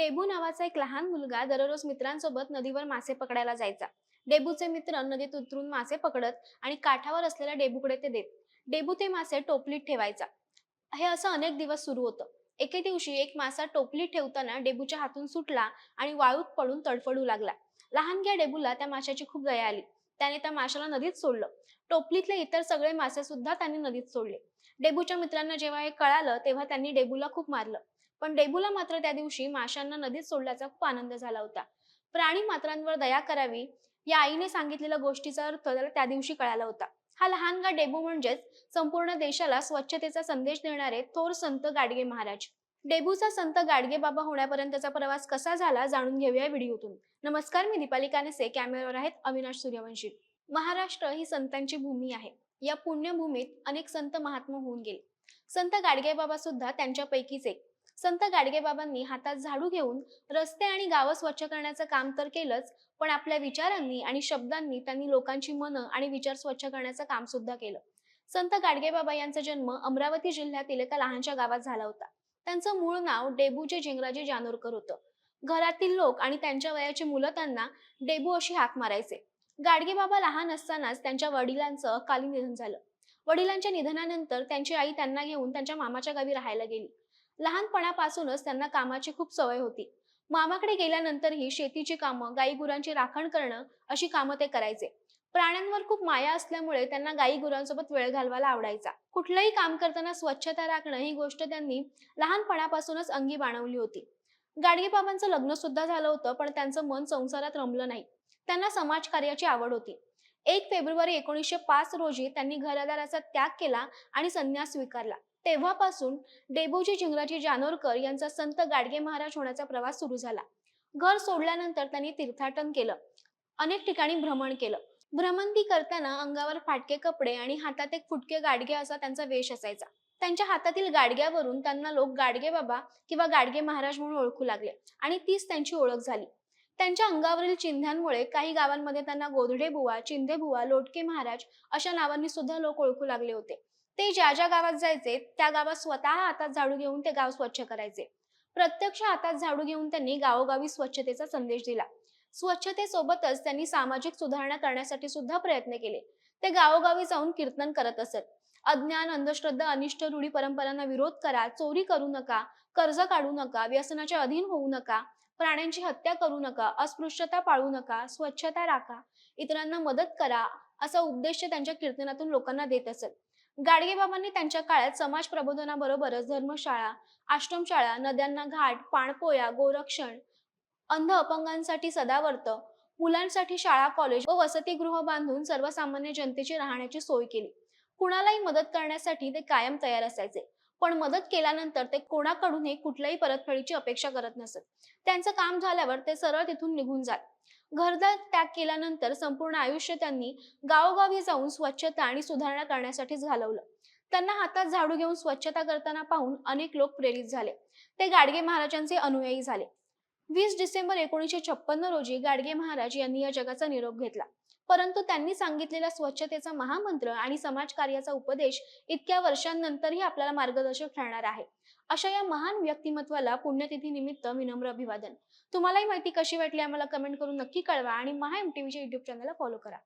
Debut नावाचा एक लहान मुलगा दररोज मित्रांसोबत नदीवर मासे पकडायला जायचा. डेबूचे मित्र नदीत उतरून मासे पकडत आणि काठावर असलेल्या डेबूकडे ते देत. डेबू ते मासे टोपलीत ठेवायचा. हे असं अनेक दिवस सुरू होतं. एके दिवशी एक मासा टोपलीत ठेवताना डेबूच्या हातून सुटला आणि वाळूत पडून तडफडू लागला. लहानग्या डेबूला त्या माशाची खूप दया आली. त्याने त्या माशाला नदीत सोडलं. टोपलीतले इतर सगळे मासे सुद्धा त्यांनी नदीत सोडले. डेबूच्या मित्रांना जेव्हा हे कळालं तेव्हा त्यांनी डेबूला खूप मारलं. पण डेबूला मात्र त्या दिवशी माशांना नदीत सोडल्याचा खूप आनंद झाला होता. प्राणी मात्रांवर दया करावी या आईने सांगितलेल्या गोष्टीचा अर्थ त्याला त्या दिवशी कळाला होता. हा लहानगा डेबू म्हणजेच संपूर्ण देशाला स्वच्छतेचा संदेश देणारे थोर संत गाडगे महाराज. डेबूचा संत गाडगे बाबा होण्यापर्यंतचा प्रवास कसा झाला जाणून घेऊया व्हिडिओतून. नमस्कार मी दीपाली कानसे. कॅमेऱ्यावर आहेत अविनाश सूर्यवंशी. महाराष्ट्र ही संतांची भूमी आहे. या पुण्यभूमीत अनेक संत महात्मा होऊन गेले. संत गाडगे बाबा सुद्धा त्यांच्यापैकीच एक. संत गाडगेबाबांनी हातात झाडू घेऊन रस्ते आणि गावं स्वच्छ करण्याचं काम तर केलंच पण आपल्या विचारांनी आणि शब्दांनी त्यांनी लोकांची मनं आणि विचार स्वच्छ करण्याचं काम सुद्धा केलं. संत गाडगेबाबा यांचा जन्म अमरावती जिल्ह्यातील एका लहानशा गावात झाला होता. त्यांचं मूळ नाव डेबूचे झिंगराजे जानोरकर होतं. घरातील लोक आणि त्यांच्या वयाची मुलं त्यांना डेबू अशी हाक मारायचे. गाडगेबाबा लहान असतानाच त्यांच्या वडिलांचं काली निधन झालं. वडिलांच्या निधनानंतर त्यांची आई त्यांना घेऊन त्यांच्या मामाच्या गावी राहायला गेली. लहानपणापासूनच त्यांना कामाची खूप सवय होती. मामाकडे गेल्यानंतरही शेतीची कामं गाई गुरांची राखण करणं अशी कामं ते करायचे. प्राण्यांवर खूप माया असल्यामुळे त्यांना गाई गुरांसोबत वेळ घालवायला आवडायचा. कुठलंही काम करताना स्वच्छता राखणं ही गोष्ट त्यांनी लहानपणापासूनच अंगी बाणवली होती. गाडगेबाबांचं लग्न सुद्धा झालं होतं पण त्यांचं मन संसारात रमलं नाही. त्यांना समाजकार्याची आवड होती. एक फेब्रुवारी एकोणीसशे पाच रोजी त्यांनी घरादाराचा त्याग केला आणि संन्यास स्वीकारला. तेव्हापासून डेबोजी जिंगराजी जानोरकर यांचा संत गाडगे महाराज होण्याचा प्रवास सुरू झाला. घर सोडल्यानंतर त्यांनी तीर्थाटन केलं. अनेक ठिकाणी भ्रमण केलं. भ्रमंती करताना अंगावर फाटके कपडे आणि हातात एक फुटके गाडगे असा त्यांचा वेश असायचा. त्यांच्या हातातील गाडग्यावरून त्यांना लोक गाडगे बाबा किंवा गाडगे महाराज म्हणून ओळखू लागले आणि तीच त्यांची ओळख झाली. त्यांच्या अंगावरील चिन्हांमुळे काही गावांमध्ये त्यांना गोधडे बुवा चिंधे बुवा लोटके महाराज अशा नावांनी सुद्धा लोक ओळखू लागले होते. ते ज्या ज्या गावात जायचे त्या गावात स्वतः हातात झाडू घेऊन ते गाव स्वच्छ करायचे. प्रत्यक्ष हातात झाडू घेऊन त्यांनी गावोगावी स्वच्छतेचा संदेश दिला. स्वच्छतेसोबतच त्यांनी सामाजिक सुधारणा करण्यासाठी सुद्धा प्रयत्न केले. ते गावोगावी जाऊन कीर्तन करत असत. अज्ञान अंधश्रद्धा अनिष्ट रूढी परंपरांना विरोध करा चोरी करू नका कर्ज काढू नका व्यसनाच्या अधीन होऊ नका प्राण्यांची हत्या करू नका अस्पृश्यता पाळू नका स्वच्छता राखा इतरांना मदत करा असा उद्देश त्यांच्या कीर्तनातून लोकांना देत असत. गाडगेबाबांनी त्यांच्या काळात समाज प्रबोधनाबरोबरच धर्मशाळा आश्रमशाळा नद्यांना घाट पाणपोया गोरक्षण अंध अपंगांसाठी सदावर्त मुलांसाठी शाळा कॉलेज व वसतिगृह बांधून सर्वसामान्य जनतेची राहण्याची सोय केली. कुणालाही मदत करण्यासाठी ते कायम तयार असायचे पण मदत केल्यानंतर ते कोणाकडूनही कुठल्याही परतफेडीची अपेक्षा करत नसत. त्यांचं काम झाल्यावर ते सरळ तिथून निघून जात. घरदार त्याग केल्यानंतर संपूर्ण आयुष्य त्यांनी गावोगावी जाऊन स्वच्छता आणि सुधारणा करण्यासाठीच घालवलं. त्यांना हातात झाडू घेऊन स्वच्छता करताना पाहून अनेक लोक प्रेरित झाले. ते गाडगे महाराजांचे अनुयायी झाले. वीस डिसेंबर एकोणीसशे छप्पन्न रोजी गाडगे महाराज यांनी या जगाचा निरोप घेतला. परंतु त्यांनी सांगितलेला स्वच्छतेचा महामंत्र आणि समाजकार्याचा उपदेश इतक्या वर्षांनंतरही आपल्याला मार्गदर्शक ठरणार आहे. अशा या महान व्यक्तिमत्वाला पुण्यतिथी निमित्त विनम्र अभिवादन. तुम्हालाही माहिती कशी वाटली आम्हाला कमेंट करून नक्की कळवा आणि महा एम टीव्हीच्या युट्यूब चॅनलला फॉलो करा.